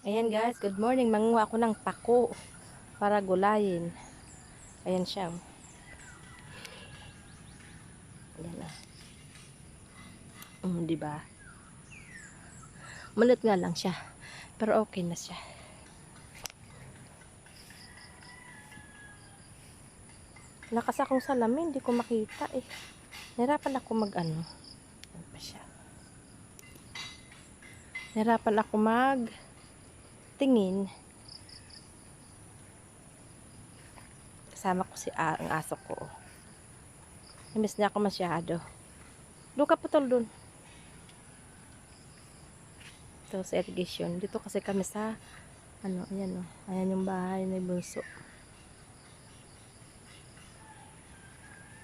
Ayan guys, good morning. Manguha ako ng pako para gulayin. Ayan siya. Ayan na. Um, di ba? Malit nga lang siya. Pero okay na siya. Lakas akong salamin, hindi ko makita eh. Nahirapan ako mag ano. Ayan pa siya. Nahirapan ako mag tingin. Kasama ko si A, ang aso ko. Namiss niya ako masyado. Doon ka putol doon. Ito sa irrigation. Dito kasi kami sa ano, ayan o. Ayan yung bahay ni Bunso.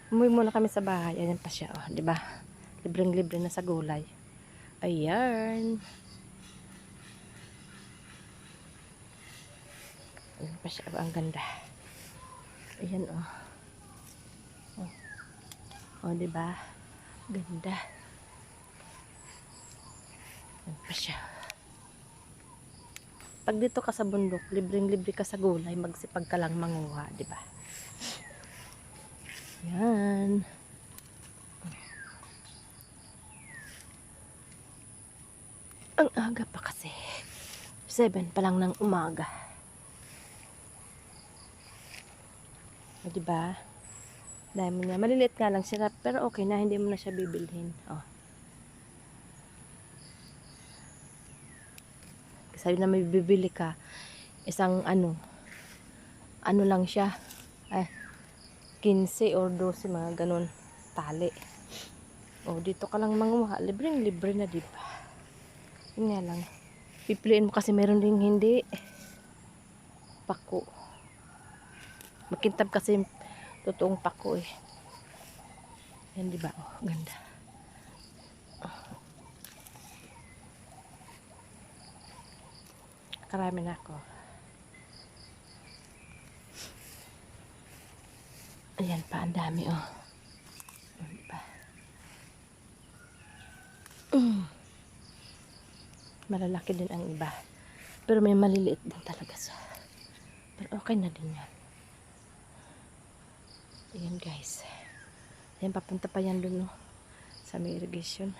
Umuwi muna kami sa bahay. Ayan pa siya, oh, di ba? Libreng-libre na sa gulay. Ayan. Ayan pa siya. Ang ganda. Ayan, oh. Oh, oh ba? Ganda. Ayan pa siya. Pag dito ka sa bundok, libreng-libre ka sa gulay, magsipag ka lang manguha, ba? Yan. Ang aga pa kasi. 7 pa lang ng umaga. O, diba? Dami niya. Maliliit nga lang siya, pero okay na, hindi mo na siya bibilhin. Oh. Sabi na may bibili ka, isang ano, ano lang siya, eh, 15 or 12, mga ganun, tali. O, dito ka lang manguha, libreng libre na, di ba? Yun nga lang. Pipiliin mo kasi meron ding hindi. Pako. Makintab kasi yung totoong pako eh. Yan di ba? Oh, ganda. Karami na ako. Ayan pa, ang dami oh. Mm. Malalaki din ang iba. Pero may maliliit din talaga sa. Pero okay na din yan. Ayan guys. Ayan, papunta pa yan no. Sa may irrigation.